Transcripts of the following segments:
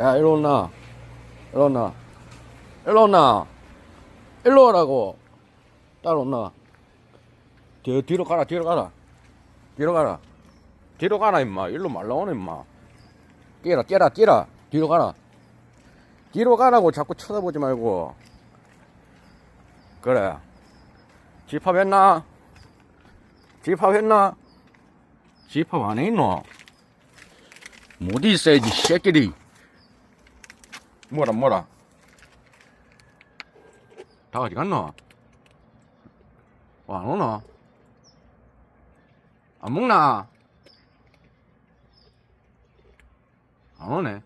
야, 일로 온나. 일로 온나. 일로 온나. 일로 오라고. 따라온나. 뒤, 뒤로 가라, 뒤로 가라. 뒤로 가라. 뒤로 가라, 임마. 일로 말라오네, 임마. 뛰라, 뛰라, 뛰라. 뒤로 가라. 뒤로 가라고 자꾸 쳐다보지 말고. 그래. 집합했나? 집합했나? 집합 안 했노? 못 있어야지, 새끼들이. 뭐라, 뭐라. 다 어디 갔노? 어, 안 오나? 안 먹나? 안 오네.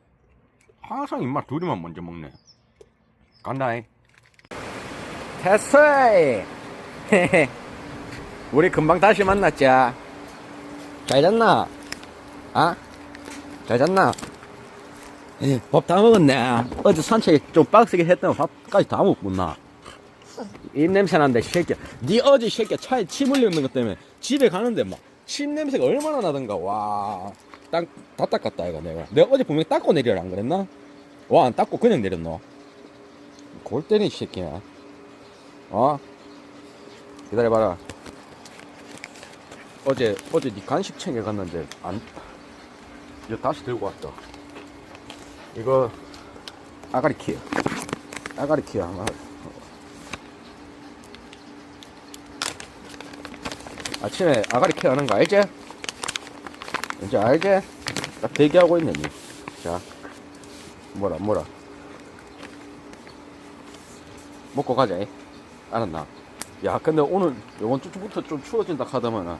항상 입맛 둘이만 먼저 먹네. 간다잉. 됐어! 우리 금방 다시 만났자. 잘 잤나? 아? 잘 잤나? 밥다 먹었네. 어제 산책 좀 빡세게 했더니 밥까지 다 먹었구나. 입 냄새 난다, 이 새끼야. 니 어제 이 새끼야 차에 침 흘리는 것 때문에 집에 가는데 막 침 냄새가 얼마나 나던가. 와. 딱, 다 닦았다, 이거 내가. 내가 어제 분명히 닦고 내리라 안 그랬나? 와, 안 닦고 그냥 내렸노. 골 때리, 이 새끼야. 어? 기다려봐라. 어제, 어제 니 간식 챙겨갔는데, 안, 이거 다시 들고 왔다. 이거, 아가리 키야. 아가리 키야. 아, 아침에 아가리 키 하는 거 알지? 이제 알지? 딱 대기하고 있네, 니. 자, 뭐라, 뭐라. 먹고 가자, 이. 알았나? 야, 근데 오늘 요번 주부터 좀 추워진다 하더만은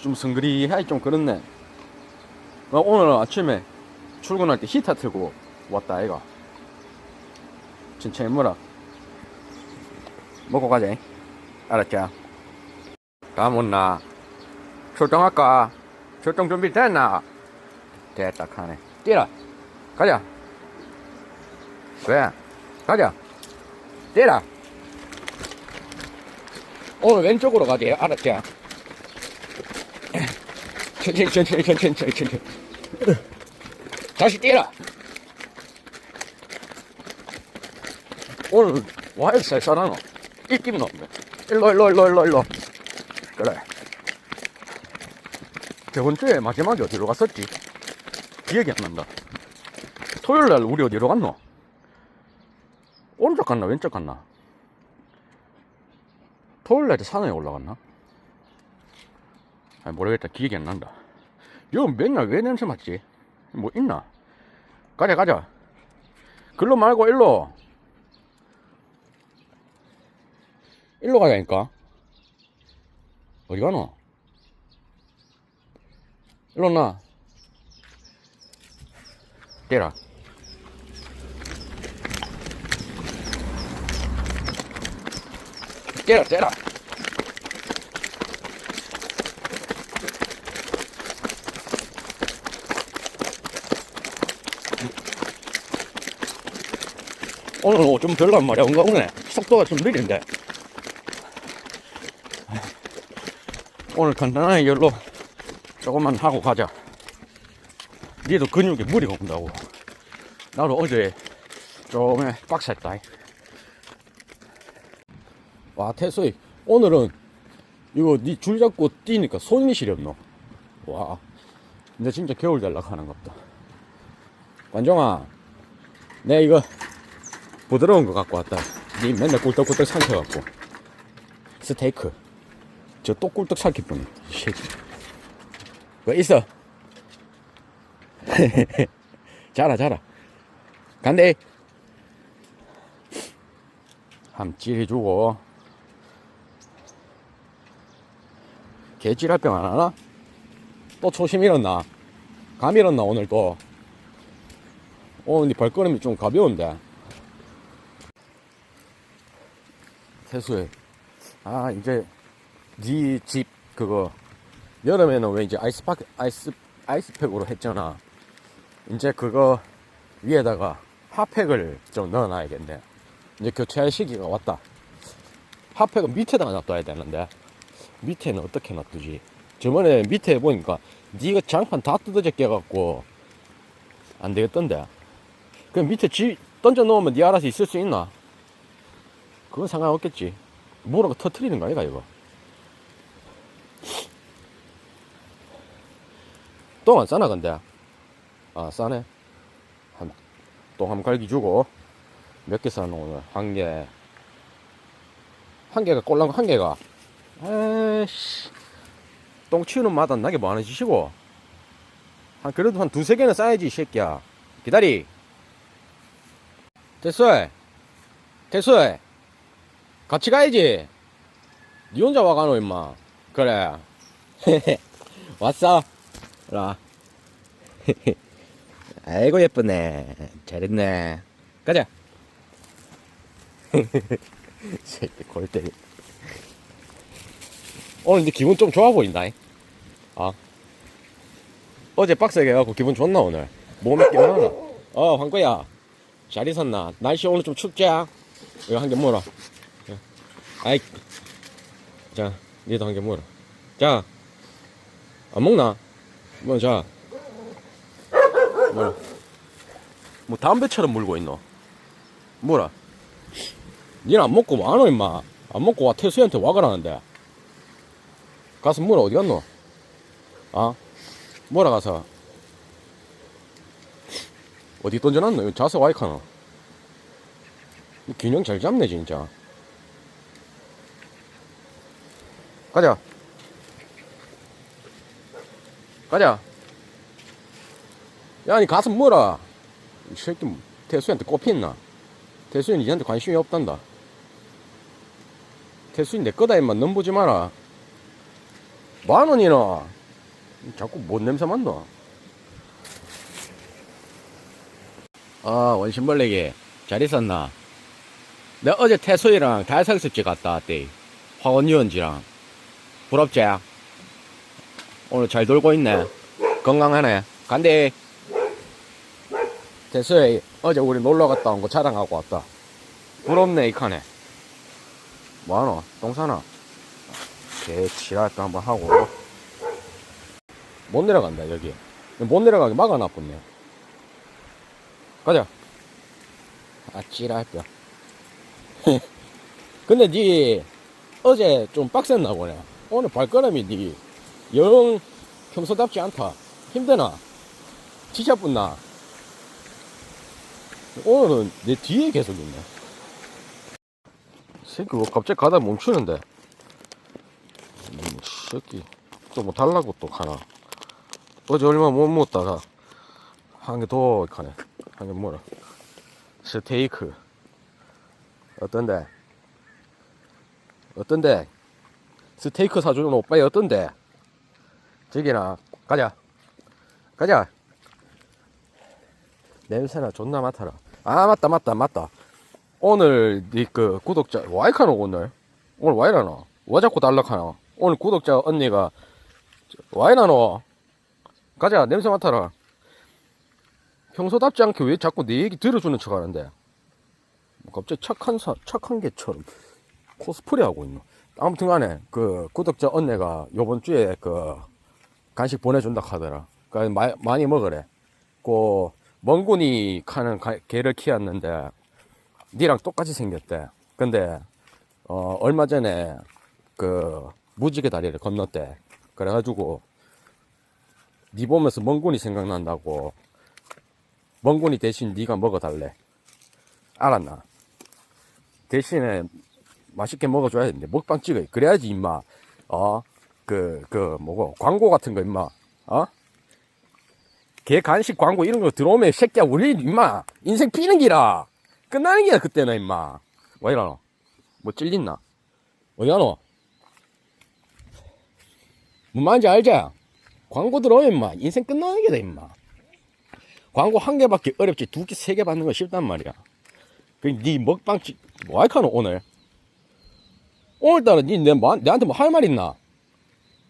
좀 성그리하기 좀 그렇네. 나 오늘 아침에 출근할 때 히터 틀고 왔다, 아이가. 천천히 뭐라. 먹고 가자, 이. 알았자. 다 못나. 출동할까? 출동 준비 됐나? 됐다, 카네. 뛰라. 가자. 왜? 가자. 뛰라. 오늘 왼쪽으로. 알았지? 천천히, 천천히, 천천히, 천천히, 천천히. 다시 뛰라. 오늘 와이살 살아노. 입김은 없네. 일로, 일로, 일로, 일로, 일로. 그래. 저번 주에 마지막에 어디로 갔었지? 기억이 안 난다. 토요일 날 우리 어디로 갔노? 오른쪽 갔나, 왼쪽 갔나? 토요일 날에 산에 올라갔나? 아 모르겠다. 기억이 안 난다. 이거 맨날 왜 냄새 맡지? 뭐 있나? 가자, 가자. 글로 말고 일로. 일로 가자니까. 어디 가노? 일로 나. 때라. 때라, 때라. 오늘 좀 별로란 말이야. 뭔가 오늘 속도가 좀 느린데. 오늘 간단하게 열로 조금만 하고 가자. 니도 근육에 무리가 온다고. 나도 어제 좀 빡셌다. 와, 태수이. 오늘은 이거 니 줄 잡고 뛰니까 손이 시렵노. 와. 이제 진짜 겨울 달락 하는 것 같다. 관종아. 내 이거 부드러운 거 갖고 왔다. 니 맨날 꿀떡꿀떡 삼켜갖고. 스테이크. 저 또 꿀떡 삼킬 뿐이. 새끼. 뭐 있어? 자라, 자라. 간대. 함 찌 해주고. 개찌랄병 안 하나? 또 초심 잃었나? 감 잃었나, 오늘 또? 오늘 네 발걸음이 좀 가벼운데. 세수해. 아, 이제, 네 집, 그거, 여름에는 왜 이제 아이스파크, 아이스, 아이스팩으로 했잖아. 이제 그거 위에다가 핫팩을 좀 넣어놔야겠네. 이제 교체할 시기가 왔다. 핫팩은 밑에다가 놔둬야 되는데, 밑에는 어떻게 놔두지? 저번에 밑에 보니까, 니가 장판 다 뜯어져 깨갖고, 안 되겠던데. 그 밑에 지 던져 놓으면 니 알아서 있을 수 있나? 그건 상관없겠지. 뭐라고 터트리는 거 아이가, 이거? 똥 안 싸나, 근데? 아, 싸네. 한, 똥한 갈기 주고. 몇 개 싸노, 오늘? 한 개. 한 개가 꼴랑 한 개가. 에이씨. 똥 치우는 맛안 나게 많아지시고. 한, 그래도 한 두세 개는 싸야지, 이 새끼야. 기다리. 됐어. 됐어. 같이 가야지. 니 혼자 와가노, 임마. 그래. 왔어. 라. 아이고, 예쁘네. 잘했네. 가자. 새끼, 골 때리. 오늘 근데 기분 좀 좋아 보인다. 잉? 아. 어제 빡세게 해갖고 기분 좋나, 오늘? 몸이 깨어나나? 어, 황거야. 잘 있었나? 날씨 오늘 좀 춥지? 이거 한 개 물어. 자. 아이. 자, 니도 한개 물어. 자. 안 먹나? 뭐, 자. 뭐라. 뭐, 담배처럼 물고 있노? 뭐라? 니는 안 먹고 뭐 하노, 임마? 안 먹고 와, 태수한테 와 그러는데. 가서 물어, 어디 갔노? 아? 뭐라 가서? 어디 던져놨노? 자세 와이카노? 이 균형 잘 잡네, 진짜. 가자. 가자. 야, 니 가서 뭐라? 이 새끼, 태수한테 꼽혔나? 태수는 니한테 관심이 없단다. 태수는 내 거다, 임마. 넘보지 마라. 만 원이나. 자꾸 뭔 냄새 맡나? 아, 원심벌레기. 잘 있었나? 내가 어제 태소이랑 달상습지 갔다 왔대. 화원유원지랑. 부럽지? 오늘 잘 놀고 있네. 건강하네. 간대. 태소이, 어제 우리 놀러 갔다 온 거 자랑하고 왔다. 부럽네, 이 칸에. 뭐하노? 똥 사나? 개 지랄도 한번 하고. 못 내려간다, 여기. 못 내려가게 막아놨군요. 가자. 아, 찌랄뼈. 근데 니, 어제 좀 빡셌나 보네. 오늘 발걸음이 니, 영, 평소답지 않다. 힘드나? 지쳐뿐나? 오늘은 내 뒤에 계속 있네. 새끼, 왜 갑자기 가다 멈추는데? 음, 새끼. 또 뭐 달라고 또 가나. 어제 얼마 못 먹었다가, 한 개더 가네. 한 개 뭐라. 스테이크. 어떤데? 어떤데? 스테이크 사주는 오빠이 어떤데? 저기나, 가자. 가자. 냄새나 존나 맡아라. 아, 맞다, 맞다, 맞다. 오늘, 니 그, 구독자, 와이카노 오늘? 오늘 와이라노? 왜 자꾸 달락하나? 오늘 구독자 언니가, 와이나노? 가자, 냄새 맡아라. 평소답지 않게 왜 자꾸 내 얘기 들어주는 척 하는데? 뭐 갑자기 착한 사, 착한 개처럼 코스프레 하고 있노. 아무튼 간에, 그, 구독자 언니가 요번 주에 그, 간식 보내준다 하더라. 그, 마, 많이 먹으래. 그, 멍군이 카는 가- 개를 키웠는데, 니랑 똑같이 생겼대. 근데, 어, 얼마 전에, 그, 무지개 다리를 건넜대. 그래가지고, 니 보면서 멍군이 생각난다고, 멍군이 대신 니가 먹어달래. 알았나? 대신에 맛있게 먹어줘야 되는데 먹방 찍어. 그래야지 임마. 어? 그, 그, 뭐고, 광고 같은 거 임마. 어? 개 간식 광고 이런 거 들어오면 새끼야 우리 임마 인생 피는 기라. 끝나는 기야 그때는 임마. 왜 이러노? 뭐 찔린나? 어디 가노? 뭔 말인지 알지? 광고 들어오면 임마 인생 끝나는 게다 임마. 광고 한 개밖에 어렵지 두 개, 세 개 받는 거 쉽단 말이야. 그니 먹방 찍, 뭐 할까노 오늘? 오늘따라 니 내, 뭐, 내한테 뭐 할 말 있나?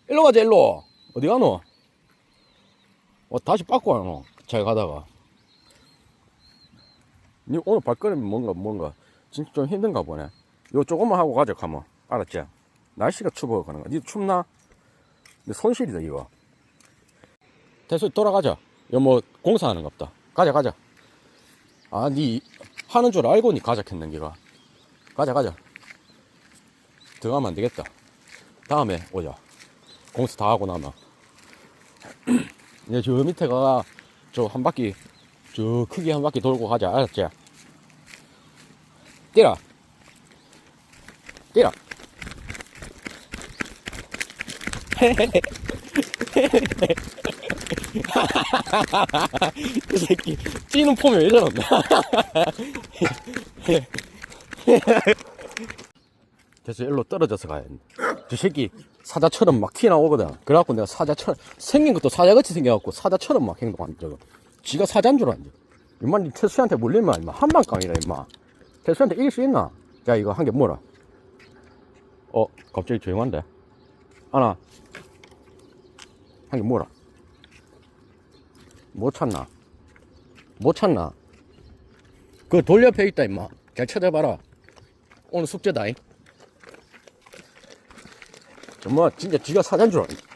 일로 가자 일로. 어디 가노? 어, 다시 바꿔 와노. 잘 가다가. 니 오늘 발걸음이 뭔가 뭔가 진짜 좀 힘든가 보네. 요 조금만 하고 가자 가면 알았지? 날씨가 추워 가는 거야. 니도 춥나? 내 손실이다 이거. 됐어 돌아가자. 이거 뭐 공사하는 거 없다. 가자 가자. 아, 니 하는 줄 알고 니 가자 했는 기가. 가자, 가자. 들어가면 안 되겠다. 다음에 오자. 공수 다 하고 나면. 이제 저 밑에가 저 한 바퀴, 저 크게 한 바퀴 돌고 가자. 알았지? 뛰라. 뛰라. 그 새끼 찌는 폼이 왜 저런다 그래서 일로 떨어져서 가야 돼. 저 새끼 사자처럼 막 튀어나오거든. 그래갖고 내가 사자처럼, 생긴 것도 사자같이 생겨갖고 사자처럼 막 행동한 저거. 지가 사자인 줄 알지. 임마, 니 태수한테 물리면 임마, 한방깡이라 임마. 태수한테 이길 수 있나? 자, 이거 한 개 뭐라? 어, 갑자기 조용한데? 하나. 한 개 뭐라? 못 찾나? 못 찾나? 그 돌 옆에 있다, 임마. 잘 찾아봐라. 오늘 숙제다잉. 정말 진짜 지가 사자인 줄 알았네.